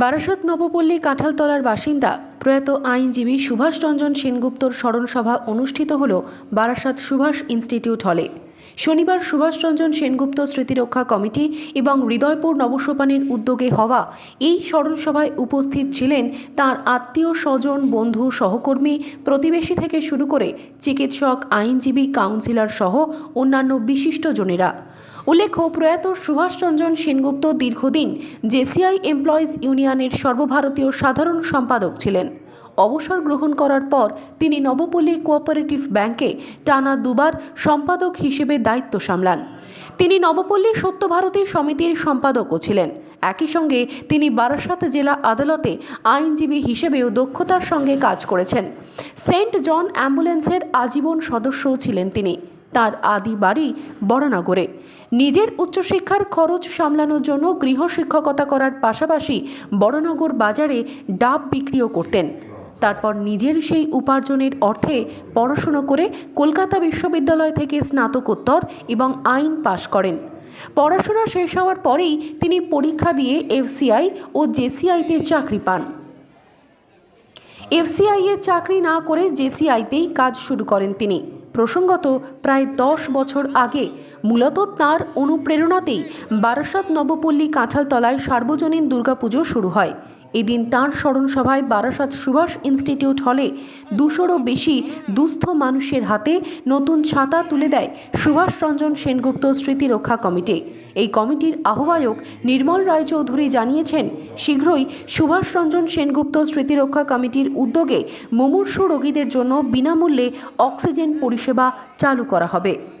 বারাসত নবপল্লী কাঁঠালতলার বাসিন্দা প্রয়াত আইনজীবী সুভাষ রঞ্জন সেনগুপ্তর স্মরণসভা অনুষ্ঠিত হল বারাসাত সুভাষ ইনস্টিটিউট হলে। শনিবার সুভাষ রঞ্জন সেনগুপ্ত স্মৃতিরক্ষা কমিটি এবং হৃদয়পুর নবসোপানের উদ্যোগে হওয়া এই স্মরণসভায় উপস্থিত ছিলেন তার আত্মীয় স্বজন, বন্ধু, সহকর্মী, প্রতিবেশী থেকে শুরু করে চিকিৎসক, আইনজীবী, কাউন্সিলর সহ অন্যান্য বিশিষ্টজনেরা উল্লেখ্য, প্রয়াত সুভাষরঞ্জন সেনগুপ্ত দীর্ঘদিন জেসিআই এমপ্লয়িজ ইউনিয়নের সর্বভারতীয় সাধারণ সম্পাদক ছিলেন। অবসর গ্রহণ করার পর তিনি নবপল্লী কোঅপারেটিভ ব্যাংকে টানা দুবার সম্পাদক হিসেবে দায়িত্ব সামলান। তিনি নবপল্লী সত্যভারতী সমিতির সম্পাদকও ছিলেন। একই সঙ্গে তিনি বারাসাত জেলা আদালতে আইনজীবী হিসেবেও দক্ষতার সঙ্গে কাজ করেছেন। সেন্ট জন অ্যাম্বুলেন্সের আজীবন সদস্যও ছিলেন তিনি। তার আদি বাড়ি বড়নগরে। নিজের উচ্চশিক্ষার খরচ সামলানোর জন্য গৃহশিক্ষকতা করার পাশাপাশি বড়নগর বাজারে ডাব বিক্রিও করতেন। তারপর নিজের সেই উপার্জনের অর্থে পড়াশুনো করে কলকাতা বিশ্ববিদ্যালয় থেকে স্নাতকোত্তর এবং আইন পাশ করেন। পড়াশোনা শেষ হওয়ার পরেই তিনি পরীক্ষা দিয়ে এফসিআই ও জেসিআইতে চাকরি পান। এফসিআই এ চাকরি না করে জেসিআইতেই কাজ শুরু করেন তিনি। প্রসঙ্গত, প্রায় দশ বছর আগে মূলত তার অনুপ্রেরণাতেই বারাসত নবপল্লী কাঁঠালতলায় সার্বজনীন দুর্গাপুজো শুরু হয়। এদিন তাঁর স্মরণসভায় বারাসত সুভাষ ইনস্টিটিউট হলে দুশোরও বেশি দুস্থ মানুষের হাতে নতুন ছাতা তুলে দেয় সুভাষ রঞ্জন সেনগুপ্ত স্মৃতিরক্ষা কমিটি। এই কমিটির আহ্বায়ক নির্মল রায়চৌধুরী জানিয়েছেন, শীঘ্রই সুভাষ রঞ্জন সেনগুপ্ত স্মৃতিরক্ষা কমিটির উদ্যোগে মুমূর্ষু রোগীদের জন্য বিনামূল্যে অক্সিজেন পরিষেবা চালু করা হবে।